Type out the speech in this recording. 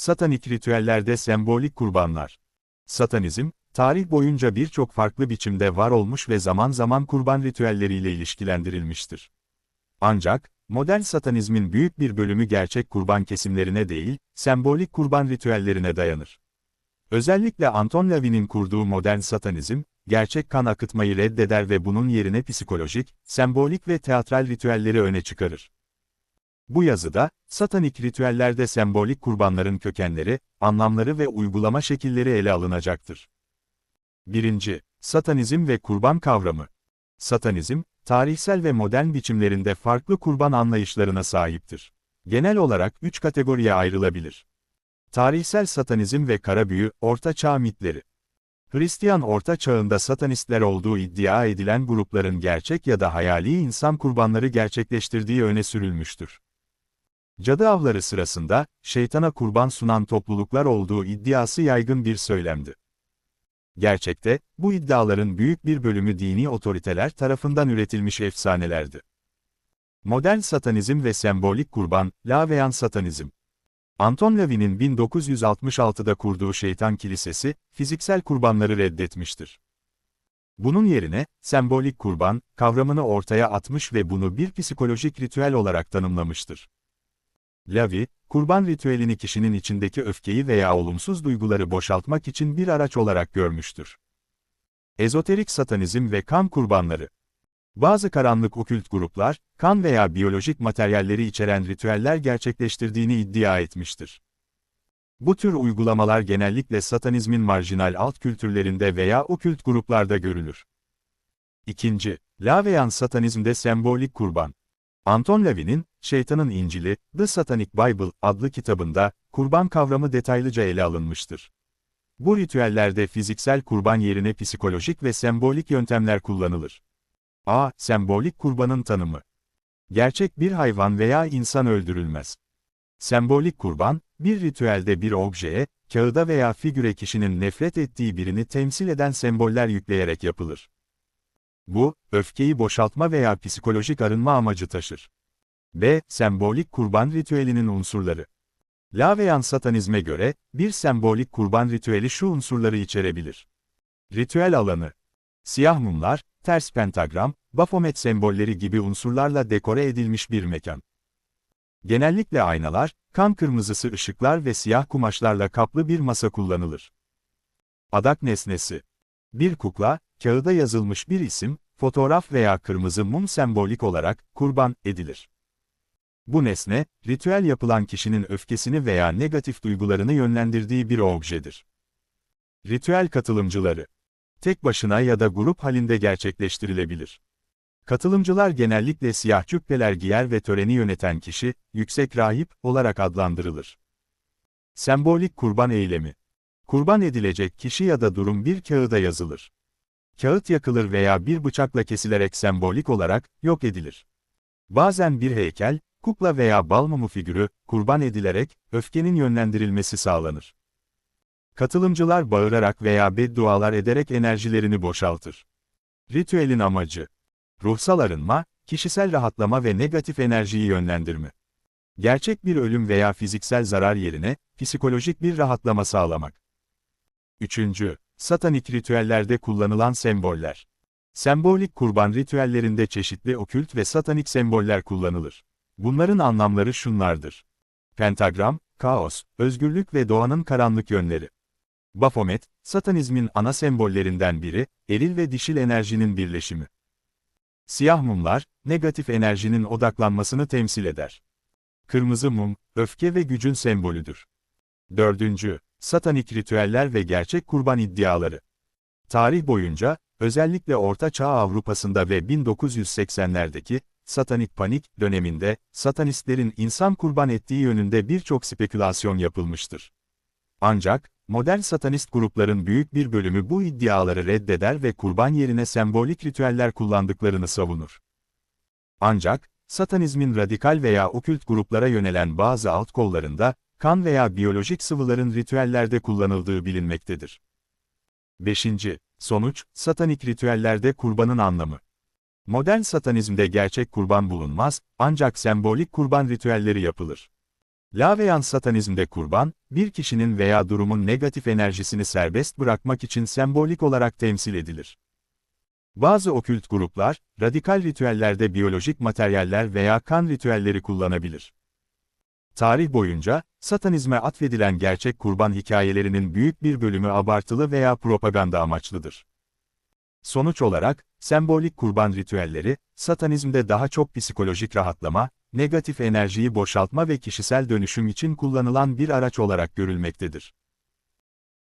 Satanik ritüellerde sembolik kurbanlar. Satanizm, tarih boyunca birçok farklı biçimde var olmuş ve zaman zaman kurban ritüelleriyle ilişkilendirilmiştir. Ancak, modern satanizmin büyük bir bölümü gerçek kurban kesimlerine değil, sembolik kurban ritüellerine dayanır. Özellikle Anton LaVey'nin kurduğu modern satanizm, gerçek kan akıtmayı reddeder ve bunun yerine psikolojik, sembolik ve teatral ritüelleri öne çıkarır. Bu yazıda, satanik ritüellerde sembolik kurbanların kökenleri, anlamları ve uygulama şekilleri ele alınacaktır. 1. Satanizm ve kurban kavramı. Satanizm, tarihsel ve modern biçimlerinde farklı kurban anlayışlarına sahiptir. Genel olarak üç kategoriye ayrılabilir. Tarihsel satanizm ve kara büyü, Orta Çağ mitleri. Hristiyan Orta Çağ'ında satanistler olduğu iddia edilen grupların gerçek ya da hayali insan kurbanları gerçekleştirdiği öne sürülmüştür. Cadı avları sırasında, şeytana kurban sunan topluluklar olduğu iddiası yaygın bir söylemdi. Gerçekte, bu iddiaların büyük bir bölümü dini otoriteler tarafından üretilmiş efsanelerdi. Modern satanizm ve sembolik kurban, Laveyan satanizm. Anton LaVey'nin 1966'da kurduğu şeytan kilisesi, fiziksel kurbanları reddetmiştir. Bunun yerine, sembolik kurban, kavramını ortaya atmış ve bunu bir psikolojik ritüel olarak tanımlamıştır. Lavi, kurban ritüelini kişinin içindeki öfkeyi veya olumsuz duyguları boşaltmak için bir araç olarak görmüştür. Ezoterik satanizm ve kan kurbanları. Bazı karanlık okült gruplar, kan veya biyolojik materyalleri içeren ritüeller gerçekleştirdiğini iddia etmiştir. Bu tür uygulamalar genellikle satanizmin marjinal alt kültürlerinde veya okült gruplarda görülür. İkinci, Laveyan satanizmde sembolik kurban. Anton LaVey'nin, Şeytanın İncili, The Satanic Bible adlı kitabında, kurban kavramı detaylıca ele alınmıştır. Bu ritüellerde fiziksel kurban yerine psikolojik ve sembolik yöntemler kullanılır. A. Sembolik kurbanın tanımı. Gerçek bir hayvan veya insan öldürülmez. Sembolik kurban, bir ritüelde bir objeye, kağıda veya figüre kişinin nefret ettiği birini temsil eden semboller yükleyerek yapılır. Bu, öfkeyi boşaltma veya psikolojik arınma amacı taşır. B. Sembolik kurban ritüelinin unsurları. Laveyan satanizme göre, bir sembolik kurban ritüeli şu unsurları içerebilir. Ritüel alanı. Siyah mumlar, ters pentagram, Baphomet sembolleri gibi unsurlarla dekore edilmiş bir mekan. Genellikle aynalar, kan kırmızısı ışıklar ve siyah kumaşlarla kaplı bir masa kullanılır. Adak nesnesi. Bir kukla, kağıda yazılmış bir isim, fotoğraf veya kırmızı mum sembolik olarak kurban edilir. Bu nesne, ritüel yapılan kişinin öfkesini veya negatif duygularını yönlendirdiği bir objedir. Ritüel katılımcıları tek başına ya da grup halinde gerçekleştirilebilir. Katılımcılar genellikle siyah cübbeler giyer ve töreni yöneten kişi, yüksek rahip olarak adlandırılır. Sembolik kurban eylemi. Kurban edilecek kişi ya da durum bir kağıda yazılır. Kağıt yakılır veya bir bıçakla kesilerek sembolik olarak yok edilir. Bazen bir heykel, kukla veya bal mumu figürü kurban edilerek öfkenin yönlendirilmesi sağlanır. Katılımcılar bağırarak veya beddualar ederek enerjilerini boşaltır. Ritüelin amacı ruhsal arınma, kişisel rahatlama ve negatif enerjiyi yönlendirme. Gerçek bir ölüm veya fiziksel zarar yerine, psikolojik bir rahatlama sağlamak. 3. Satanik ritüellerde kullanılan semboller. Sembolik kurban ritüellerinde çeşitli okült ve satanik semboller kullanılır. Bunların anlamları şunlardır. Pentagram, kaos, özgürlük ve doğanın karanlık yönleri. Baphomet, satanizmin ana sembollerinden biri, eril ve dişil enerjinin birleşimi. Siyah mumlar, negatif enerjinin odaklanmasını temsil eder. Kırmızı mum, öfke ve gücün sembolüdür. 4. Satanik ritüeller ve gerçek kurban iddiaları. Tarih boyunca, özellikle Orta Çağ Avrupa'sında ve 1980'lerdeki, satanik panik döneminde, satanistlerin insan kurban ettiği yönünde birçok spekülasyon yapılmıştır. Ancak, modern satanist grupların büyük bir bölümü bu iddiaları reddeder ve kurban yerine sembolik ritüeller kullandıklarını savunur. Ancak, satanizmin radikal veya okült gruplara yönelen bazı alt kollarında, kan veya biyolojik sıvıların ritüellerde kullanıldığı bilinmektedir. 5. Sonuç, satanik ritüellerde kurbanın anlamı. Modern satanizmde gerçek kurban bulunmaz, ancak sembolik kurban ritüelleri yapılır. Laveyan satanizmde kurban, bir kişinin veya durumun negatif enerjisini serbest bırakmak için sembolik olarak temsil edilir. Bazı okült gruplar, radikal ritüellerde biyolojik materyaller veya kan ritüelleri kullanabilir. Tarih boyunca, satanizme atfedilen gerçek kurban hikayelerinin büyük bir bölümü abartılı veya propaganda amaçlıdır. Sonuç olarak, sembolik kurban ritüelleri, satanizmde daha çok psikolojik rahatlama, negatif enerjiyi boşaltma ve kişisel dönüşüm için kullanılan bir araç olarak görülmektedir.